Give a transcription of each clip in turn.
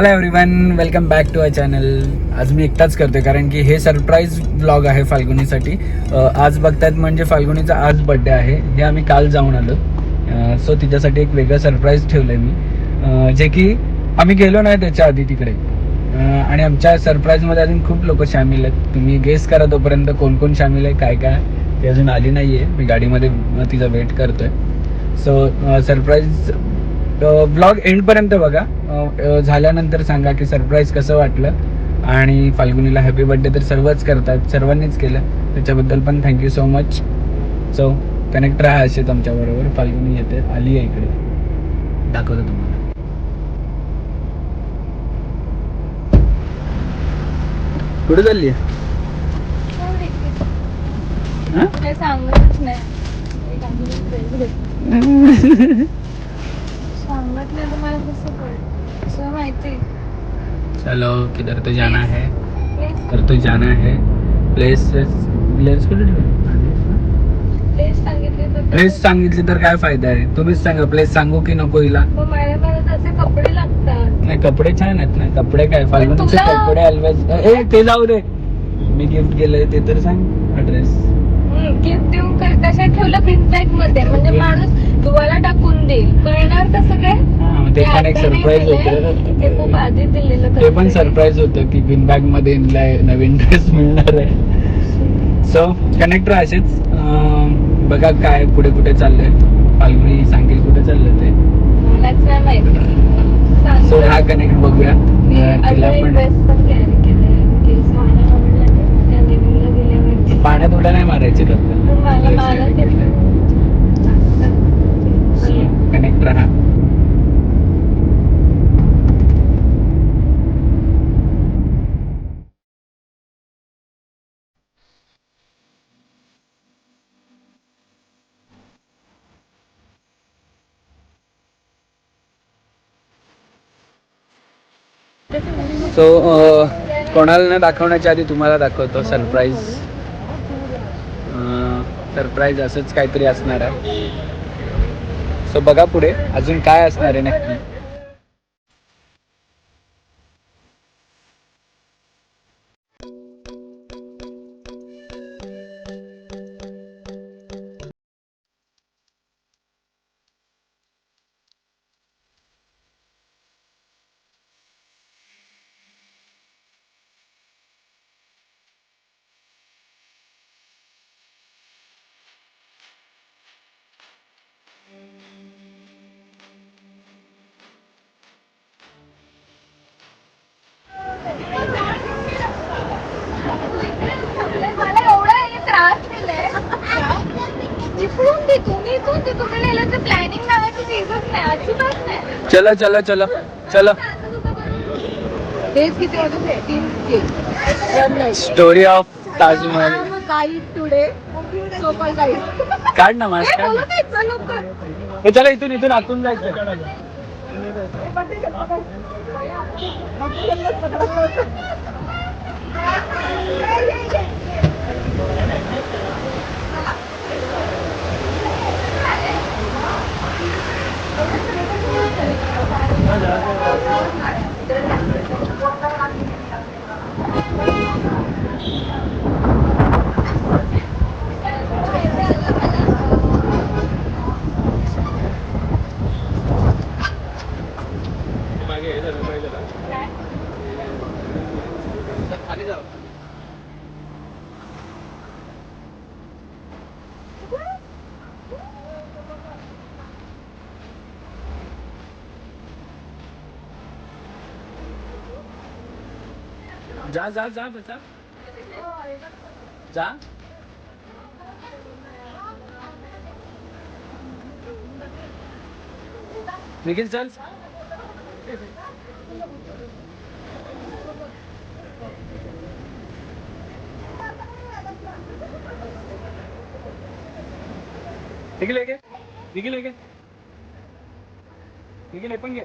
Hello everyone welcome back to I channel आज मी एकटाच करते कारण की हे सरप्राईज ब्लॉग आहे फाल्गुनीसाठी. आज बघतायत म्हणजे फाल्गुनीचा आज बड्डे आहे. हे आम्ही काल जाऊन आलो. सो तिच्यासाठी एक वेगळं सरप्राईज ठेवलं मी. जे की आम्ही गेलो नाही त्याच्या आधी तिकडे. आणि आमच्या सरप्राईजमध्ये अजून खूप लोक सामील आहेत. तुम्ही गेस करा तोपर्यंत कोण कोण सामील आहे काय काय. ती अजून आली नाही आहे मी गाडीमध्ये तिचा वेट करतोय. सो सरप्राईज ब्लॉग एंडपर्यंत बघा. झाल्यानंतर सांगा की सरप्राईज कसं वाटलं. आणि फाल्गुनीला हॅपी बर्थडे तर सर्वच करतात सर्वांनीच केलं. त्याच्याबद्दल पण thank you so much so connect राहा असेच आमच्याबरोबर फाल्गुनी येते आली आहे इकडे. दाखवतो तुम्हाला. कुठे चालली हा? सांगतच नाही. सांगत नाही तर मला कसं कळलं? असं माहिती चलो किधर तो जाना है? किधर तो जाना है? प्लेस प्लेस प्लेस सांगितले तर प्लेस सांगितली तर काय फायदा आहे? तुम्हीच सांगा प्लेस सांगू की नको हिला? मग मला मला तसे कपडे लागतात. नाही कपडे छान आहेत ना. कपडे काय फाल्गुनीचे कपडे ऑलवेज ए ते जाऊ दे. मी गिफ्ट केलंय ते तर सांग. ऍड्रेस गिफ्ट देऊन कशात ठेवलं? प्रिंट बॅगमध्ये. म्हणजे माणूस धुवायला टाकून देईल कळणार कसं काय? ते पण एक सरप्राईज. होतं. ते खूप आधी दिलेलं ते पण. सरप्राईज होतं की बिन बॅगमध्ये नवीन ड्रेस मिळणार आहे. सो कनेक्ट राहा असेच बघा काय पुढे कुठे चाललंय. फाल्गुनी सांगेल कुठे चाललंय ते. मलाच नाही माहिती. सो हा कनेक्ट बघूया. तिला पण पाण्यात उड्या नाही मारायचे मग मला मला ते कनेक्ट राहा। सो uh, कोणाला न दाखवण्याच्या आधी तुम्हाला दाखवतो सरप्राईज सरप्राईज uh, असंच काहीतरी असणार आहे. सो बघा पुढे अजून काय असणार आहे नक्की. प्लॅनिंग चीजच नाही अजिबात नाही. चलो चलो चलो चलो. तेच किती होते तीन story of Taj Mahal guide today सोपा गाईड काढ ना मास्क काढ ना. लवकर. हे चला इथून इथून आतून जायचं. जा जा जा बेटा जा. निखिल चल. निखिल आहे निखिल आहे निखिल हे पण घे.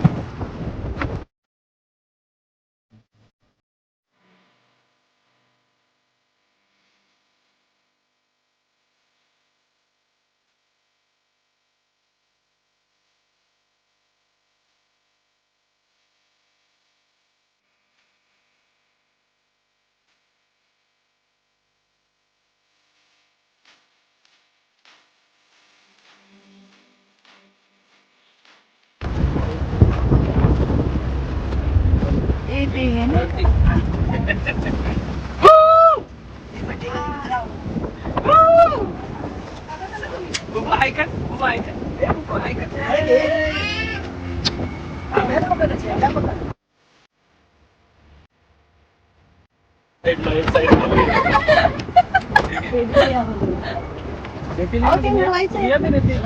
पहिला वगैरे उभं आहे का उभं आहे का ए, उभं आहे का साईडला, एक साईडला. देतील ना तुम्ही? या ना देतील.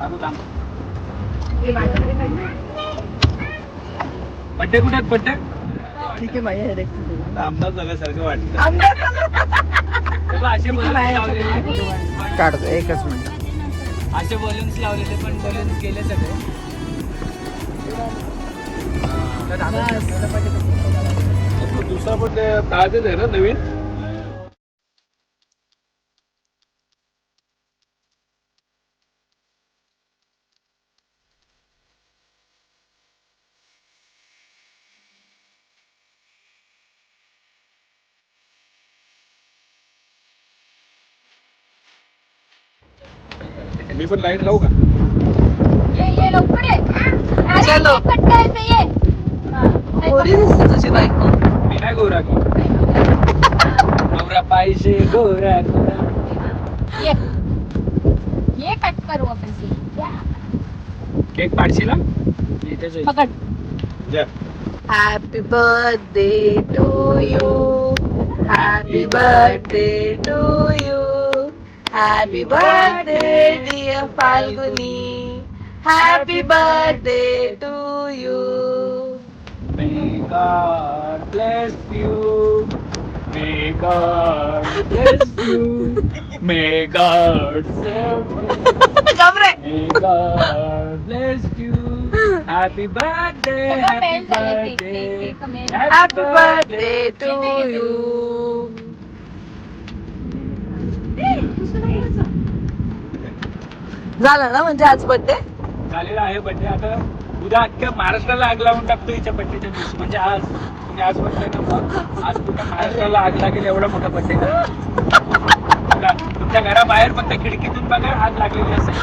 थांबू, थांबू. पट्टे कुठे आहेत? पट्टे ठीक आहे माझ्या ह्याच्यात. आमदार झाल्यासारखं वाटतं. असे लावलेले काढतो एकच मिनिट. असे बलून्स लावलेले पण बलून्स गेले सगळे. दुसरा पण ताजच आहे ना नवीन? मी पण लाइट लावू का ये ये लवकर ये अरे, चलो. ये कट्टायचं ये. गोरी दिसते तुझी बायको मी नाही गोरा की गोरा पाहिजे गोरा गोरा ये ये कट करू आपण ते या. केक पाडशील हा? मी इथेच आहे. पकड जा. Happy birthday to you happy birthday to you Happy birthday, dear Falguni. Happy birthday to you. May God bless you. May God bless you. May God save you. May God bless you. Happy birthday, happy birthday, happy birthday to you. झालं ना म्हणजे आज birthday झालेला आहे birthday आता उद्या अख्ख्या महाराष्ट्राला आग लावून टाकतो हिच्या बर्थडेच्या दिवशी. म्हणजे आज. तुम्ही आज बर्थडे ना आज पूर्ण महाराष्ट्राला आग लागेल एवढा मोठा बर्थडे तुमच्या घराबाहेर फक्त खिडकीतून बघा आग लागलेली असेल.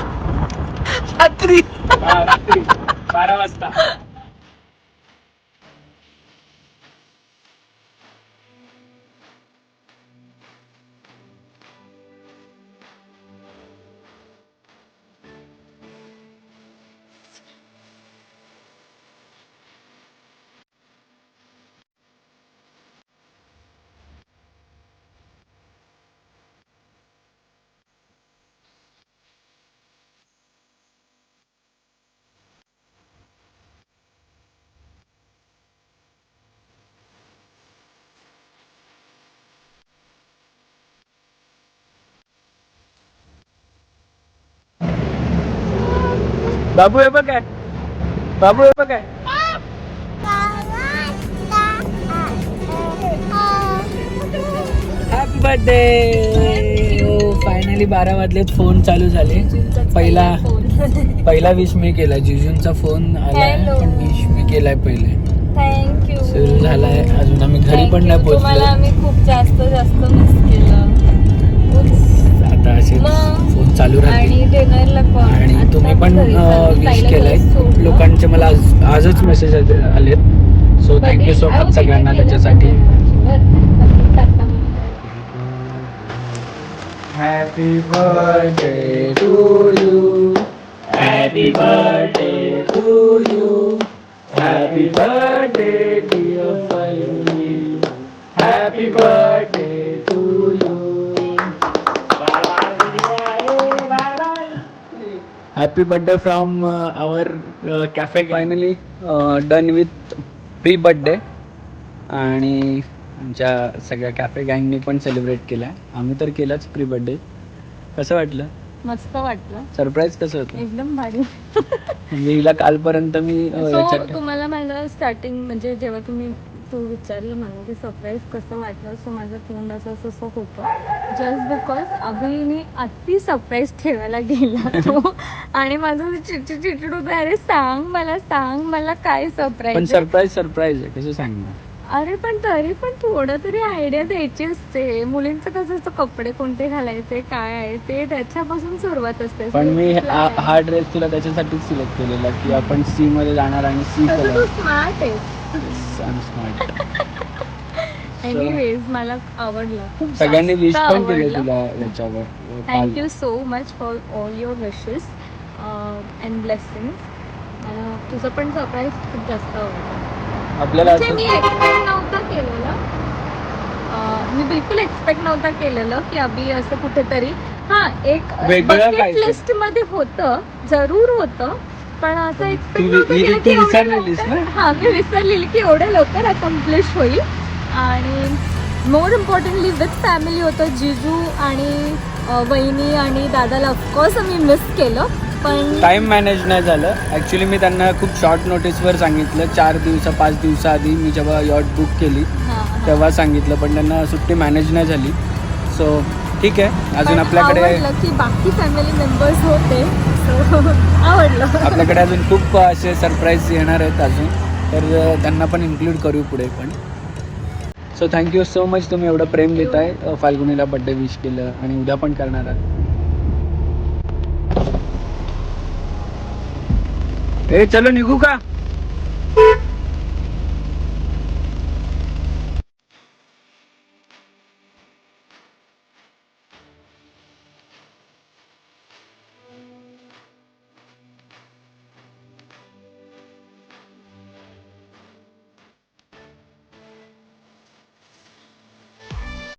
छत्री हा, रात्री. बारा वाजता. बाबू हे बघ काय. बाबू हे बघ काय. हॅपी बर्थडे फायनली बारा वाजलेत फोन चालू झाले. पहिला पहिला विश मी केला. जिजूंचा फोन आलाय Hello. पण विश मी केलाय पहिले. थँक्यू सुरू झालाय. अजून आम्ही घरी पण नाही तुम्हाला पोहोचलो आम्ही खूप जास्त जास्त मिस केलं. आता असे मग. चालू राहतील आणि तुम्ही पण. विश केलंय. लोकांचे मला आज- आजच मेसेज आलेत. सो थँक्यू सो मच सगळ्यांना त्याच्यासाठी. Happy birthday to you happy birthday to you happy birthday dear happy birthday happy birthday from our cafe finally done with pre birthday आणि आमच्या सगळ्या कॅफे गँगनी पण सेलिब्रेट केला आम्ही तर केलाच प्री बर्थडे कसं वाटलं? मस्त वाटलं. सरप्राईज कसं होतं? एकदम भारी. म्हणजे हिला कालपर्यंत मी याच्यात तुम्हाला मला स्टार्टिंग म्हणजे जेव्हा तुम्ही तू विचारलं मला की सरप्राईज कसं वाटलं? सो माझं तोंड असं असं असं होतं. जस्ट बिकॉज अभिने अति सरप्राईज ठेवायला गेला तो. आणि माझं चिडचिड चिडचिड होतं. अरे सांग मला सांग मला काय पण सरप्राईज सरप्राईज सरप्राईज आहे. कसं सांगणार? अरे पण तरी पण थोडं तरी आयडिया द्यायची असते. मुलींचं कसं असतं कपडे कोणते घालायचे काय आहे ते त्याच्यापासून सुरुवात असते. पण मी हा हा ड्रेस तुला त्याच्यासाठीच सिलेक्ट केलेला की आपण सी मध्ये जाणार आणि सी तसं तू कलर स्मार्ट आहे स्मार्ट एनिवेज मला आवडलं. खूप सगळ्यांनी विश पण केले. तुला याच्यावर. Thank you so much for all your wishes and blessings मला तुझं पण सरप्राईज खूप जास्त आवडलं. आपल्याला म्हणजे मी एक्सपेक्ट नव्हतं केलेलं. अं, मी बिलकुल एक्सपेक्ट नव्हतं केलेलं की अभि असं कुठेतरी हा एक. लिस्टमध्ये होतं जरूर होतं पण असं एक्सपेक्ट ही- विसरलेलीस लवकर- ना? हा मी विसरलेली की एवढ्या लवकर अकम्प्लिश होईल. आणि मोर इम्पॉर्टंटली विथ फॅमिली होतं जिजू आणि वहिनी आणि दादाला ऑफकोर्स मी मिस केलं पण टाइम मॅनेज नाही झालं. ॲक्च्युली मी त्यांना खूप शॉर्ट नोटीसवर सांगितलं. चार दिवसा पाच दिवसाआधी मी जेव्हा यॉट बुक केली. तेव्हा सांगितलं पण त्यांना सुट्टी मॅनेज नाही झाली. सो ठीक आहे. अजून आपल्याकडे की बाकी फॅमिली मेंबर्स होते. आवडलं. आपल्याकडे अजून खूप असे सरप्राईज येणार आहेत अजून. तर त्यांना पण इन्क्लूड करू पुढे पण. सो थँक्यू सो मच तुम्ही एवढं प्रेम देताय. आहे फाल्गुनीला बड्डे विश केलं आणि उद्या पण करणार आहात. ए चलो निघू का?